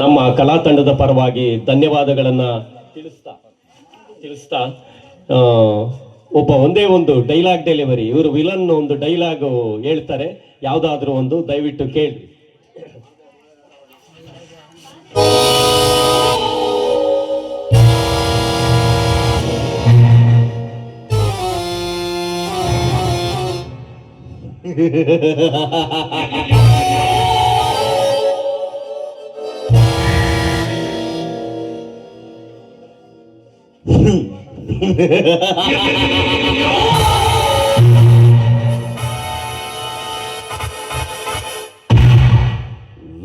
ನಮ್ಮ ಕಲಾ ತಂಡದ ಪರವಾಗಿ ಧನ್ಯವಾದಗಳನ್ನ ತಿಳಿಸ್ತಾ ತಿಳಿಸ್ತಾ ಒಬ್ಬ ಒಂದೇ ಒಂದು ಡೈಲಾಗ್ ಡೆಲಿವರಿ ಇವರು ವಿಲನ್ ಒಂದು ಡೈಲಾಗ್ ಹೇಳ್ತಾರೆ. ಯಾವ್ದಾದ್ರು ಒಂದು ದಯವಿಟ್ಟು ಕೇಳಿ.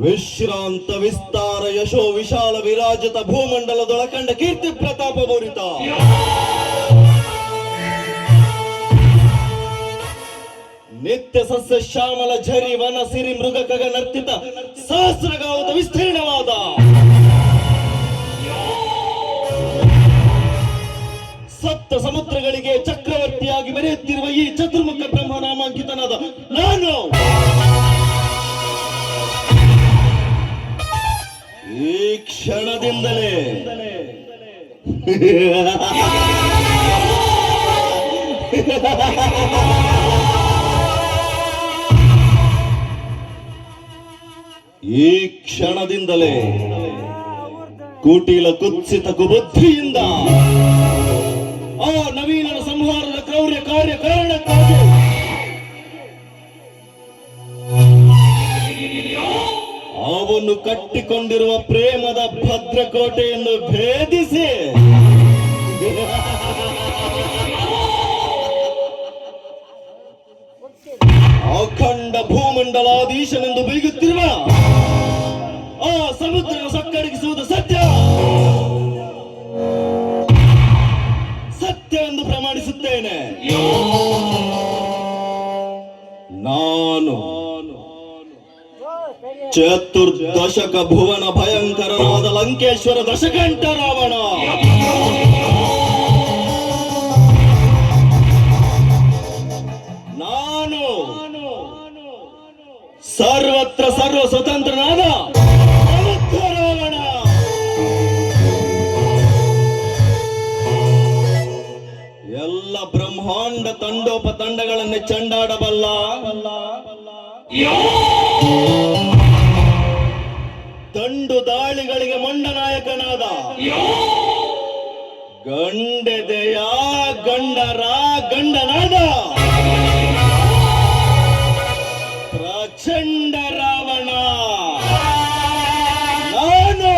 ವಿಶ್ರಾಂತ ವಿಸ್ತಾರ ಯಶೋ ವಿಶಾಲ ವಿರಾಜತ ಭೂಮಂಡಲದೊಳಕಂಡ ಕೀರ್ತಿ ಪ್ರತಾಪ ಭೂರಿತ. ನಿತ್ಯ ಸಸ್ಯ ಶ್ಯಾಮಲ ಝರಿ ವನ ಸಿರಿ ಮೃಗ ಕಗ ನರ್ತಿತ ಸಹಸ್ರಗಾವದ ವಿಸ್ತೀರ್ಣವಾದ. ಸಪ್ತ ಸಮುದ್ರಗಳಿಗೆ ಚಕ್ರವರ್ತಿಯಾಗಿ ಮೆರೆಯುತ್ತಿರುವ ಈ ಚತುರ್ಮುಖ ಬ್ರಹ್ಮ ನಾಮಾಂಕಿತನಾದ ನಾನು. ಈ ಕ್ಷಣದಿಂದಲೇ. ಈ ಕ್ಷಣದಿಂದಲೇ. ಕೂಟೀಲ ಕುತ್ಸಿತ ಕುಬುದ್ಧಿಯಿಂದ. ಆ ನವೀನ ಸಂಹಾರದ ಕ್ರೌರ್ಯ ಕಾರ್ಯ ಕಾರಣಕ್ಕಾಗಿ ಅವನು ಕಟ್ಟಿಕೊಂಡಿರುವ ಪ್ರೇಮದ ಭದ್ರಕೋಟೆಯನ್ನು ಭೇದಿಸಿ. ಅಖಂಡ ಭೂಮಂಡಲಾಧೀಶನೆಂದು ಬೀಗುತ್ತಿರುವ ಆ ಸಮುದ್ರ ಸಕ್ಕಡಗಿಸುವುದು ಸತ್ಯ. ಚತುರ್ದಶಕ ಭುವನ ಭಯಂಕರವಾದ ಲಂಕೇಶ್ವರ ದಶಕಂಠ ರಾವಣ. ನಾನು ಸರ್ವತ್ರ ಸರ್ವ ಸ್ವತಂತ್ರನಾದ ರಾವಣ. ಎಲ್ಲ ಬ್ರಹ್ಮಾಂಡ ತಂಡೋಪ ತಂಡಗಳನ್ನೇ ಚಂಡಾಡಬಲ್ಲ ಗುಂಡು ದಾಳಿಗಳಿಗೆ ಮಂಡನಾಯಕನಾದ ಗಂಡೆದೆಯ ಗಂಡರ ಗಂಡನಾದ ಪ್ರಚಂಡ ರಾವಣ. ನಾನು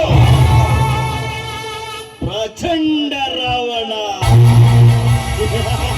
ಪ್ರಚಂಡ ರಾವಣ.